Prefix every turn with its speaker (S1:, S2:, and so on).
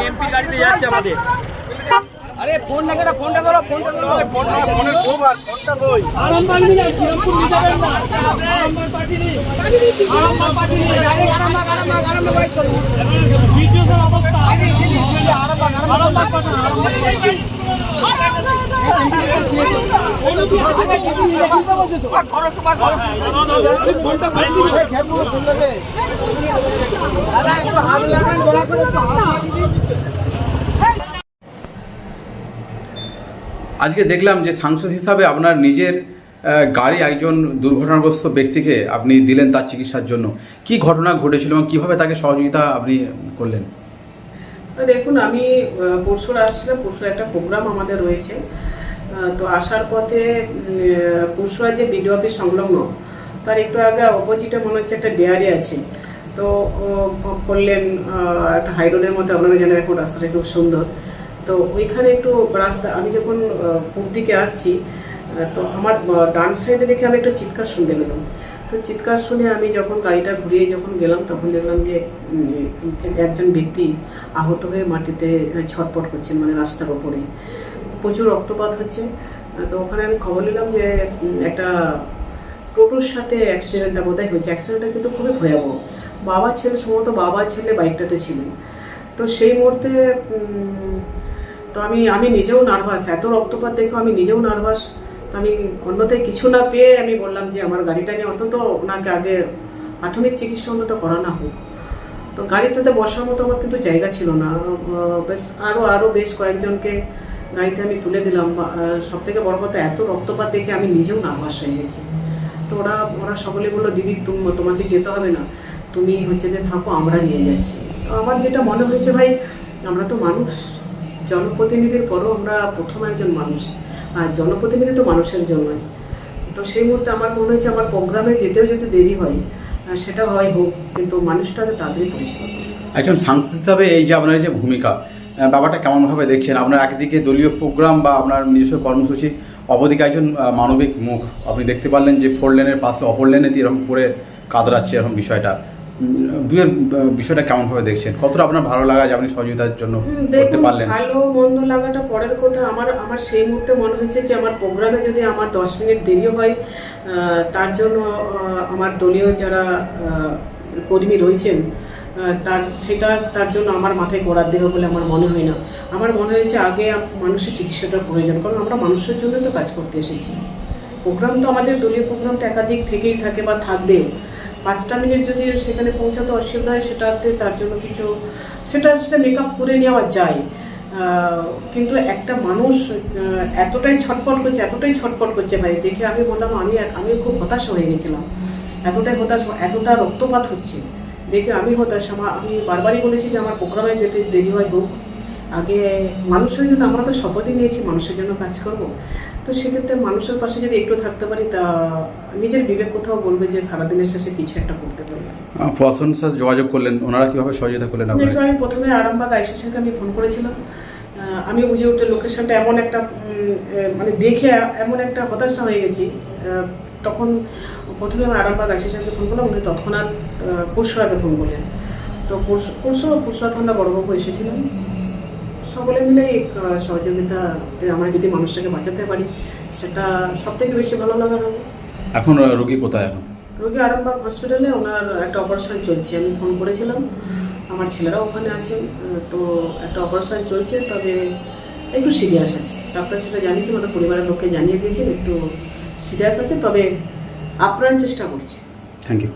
S1: MP গাড়িতে যাচ্ছে আমাদের
S2: আরে ফোন না কেটে ফোনটা করো ফোনটা করো
S1: আরামবাগ নিয়ে যাচ্ছি এরকম নিতে পারেন না। আরামবাগ পার্টি নেই আরামবাগ পার্টি নেই বিদ্যুতের অবস্থা। আরামবাগ পার্টি আরামবাগ পার্টি
S3: আজকে দেখলাম যে সাংসদ হিসাবে আপনার নিজের গাড়ি একজন দুর্ঘটনাগ্রস্ত ব্যক্তিকে আপনি দিলেন তার চিকিৎসার জন্য। কি ঘটনা ঘটেছিল এবং কীভাবে তাকে সহযোগিতা আপনি করলেন?
S4: দেখুন, আমি পরশুর আসছিলাম। পরশুর একটা প্রোগ্রাম আমাদের রয়েছে। তো আসার পথে পরশুরা যে বিডিও অফিস সংলগ্ন, তার একটু আগে অপোজিটে মনে হচ্ছে একটা ডেয়ারি আছে। তো করলেন একটা হাই রোডের মধ্যে, আপনারা জানেন এখন রাস্তাটা খুব সুন্দর। তো ওইখানে একটু রাস্তা, আমি যখন পূব দিকে আসছি তো আমার ডান সাইডে দেখে আমি একটা চিৎকার শুনতে পেলাম। তো চিৎকার শুনে আমি যখন গাড়িটা ঘুরিয়ে যখন গেলাম, তখন দেখলাম যে একজন ব্যক্তি আহত হয়ে মাটিতে ছটপট করছেন মানে রাস্তার ওপরে প্রচুর রক্তপাত হচ্ছে। তো ওখানে আমি খবর নিলাম যে একটা টোটোর সাথে অ্যাক্সিডেন্টটা বোধহয় হয়েছে। অ্যাক্সিডেন্টটা কিন্তু খুবই ভয়াবহ। বাবার ছেলে, সম্ভবত বাবার ছেলে বাইকটাতে ছিলেন। তো সেই মুহূর্তে তো আমি আমি নিজেও নার্ভাস এত রক্তপাত দেখো আমি নিজেও নার্ভাস তো আমি অন্যথায় কিছু না পেয়ে আমি বললাম যে, আমার গাড়িটা নিয়ে অন্তত ওনাকে আগে প্রাথমিক চিকিৎসা অন্তত করানো হোক। তো গাড়িটাতে বসার মতো আমার কিন্তু জায়গা ছিল না। বেশ আরও আরও বেশ কয়েকজনকে গাড়িতে আমি তুলে দিলাম সব থেকে বড় কথা এত রক্তপাত দেখে আমি নিজেও নার্ভাস হয়ে গেছি। তো ওরা ওরা সকলে বলল, দিদি, তুম- তোমাকে যেতে হবে না। তুমি হচ্ছে যে থাকো, আমরা নিয়ে যাচ্ছি। তো আমার যেটা মনে হয়েছে, ভাই, আমরা তো মানুষ। জনপ্রতিনিধির পরও আমরা প্রথম একজন মানুষ। আর জনপ্রতিনিধি তো মানুষের জন্যই। তো সেই মুহূর্তে আমার মনে হয়েছে, আমার প্রোগ্রামে যেতেও যদি দেরি হয় সেটা হয় হোক, কিন্তু মানুষটাকে তাড়াতাড়ি পরিষেবা
S3: একজন সাংসদ হিসাবে এই যে আপনার যে ভূমিকা ব্যাপারটা কেমনভাবে দেখছেন? আপনার একদিকে দলীয় প্রোগ্রাম বা আপনার নিজস্ব কর্মসূচি অপরদিকে একজন মানবিক মুখ। আপনি দেখতে পারলেন যে ফোর লেনের পাশে অপর লেনে দিয়ে এরকম করে কাতরাচ্ছে এরকম বিষয়টা। দুয়ের বিষয়টা কেমনভাবে দেখছেন? কতটা আপনার ভালো লাগা যে আপনি সহযোগিতার জন্য করতে পারলেন?
S4: ভালো মন্দ লাগাটা পরের কথা। আমার আমার সেই মুহূর্তে মনে হয়েছে যে আমার প্রোগ্রামে যদি আমার দশ মিনিট দেরিও হয় তার জন্য আমার দলীয় যারা কর্মী রয়েছেন তার, সেটা তার জন্য আমার মাথায় করার দেবে বলে আমার মনে হয় না। আমার মনে হয়েছে আগে মানুষের চিকিৎসাটার প্রয়োজন, কারণ আমরা মানুষের জন্য তো কাজ করতে এসেছি। প্রোগ্রাম তো আমাদের দলীয় প্রোগ্রাম তো একাধিক থেকেই থাকে বা থাকবে পাঁচটা মিনিট যদি সেখানে পৌঁছাতে অসুবিধা হয়, সেটাতে তার জন্য কিছু, সেটা সেটা মেকআপ করে নেওয়া যায়। কিন্তু একটা মানুষ এতটাই ছটপট করছে, এতটাই ছটপট করছে ভাই। দেখে আমি বললাম, আমি আমি খুব হতাশ হয়ে গেছিলাম। এতটাই হতাশ, এতটা রক্তপাত হচ্ছে। দেখে আমি হতাশ আমার আমি বারবারই বলেছি যে আমার প্রোগ্রামে যেতে দেরি হয় হোক। আগে মানুষের জন্য আমরা তো শপথই নিয়েছি মানুষের জন্য কাজ করব। তো সেক্ষেত্রে মানুষের পাশে যদি একটু থাকতে পারি তা নিজের বিবেক কোথাও বলবে যে সারাদিনের শেষে কিছু একটা করতে পারবে।
S3: সাথে যোগাযোগ করলেন ওনারা কীভাবে সহযোগিতা করলেন
S4: আমি প্রথমে আরামবাগ আইসিসিকে আমি ফোন করেছিলাম। আমি বুঝে উঠতে লোকেশনটা এমন একটা মানে দেখে এমন একটা হতাশা হয়ে গেছি। প্রথমে আমি আরামবাগ আইসিসিকে ফোন করলাম উনি তৎক্ষণাৎ পরশুরাকে ফোন করলেন। তো পরশু পরশু পরশুরা থানা বড়বাবু এসেছিলেন সকলে মিলে সহযোগিতাতে আমরা যদি মানুষটাকে বাঁচাতে পারি সেটা সব থেকে বেশি ভালো লাগার হবে।
S3: এখন রোগী কোথায় এখন?
S4: রোগী আরামবাগ হসপিটালে ওনার একটা অপারেশন চলছে। আমি ফোন করেছিলাম আমার ছেলেরাও ওখানে আছে। তো একটা অপারেশন চলছে তবে একটু সিরিয়াস আছে। ডাক্তার সেটা জানিয়েছে ওনার পরিবারের লোককে জানিয়ে দিয়েছেন একটু সিরিয়াস আছে তবে আপ্রাণ চেষ্টা করছি।
S3: Thank you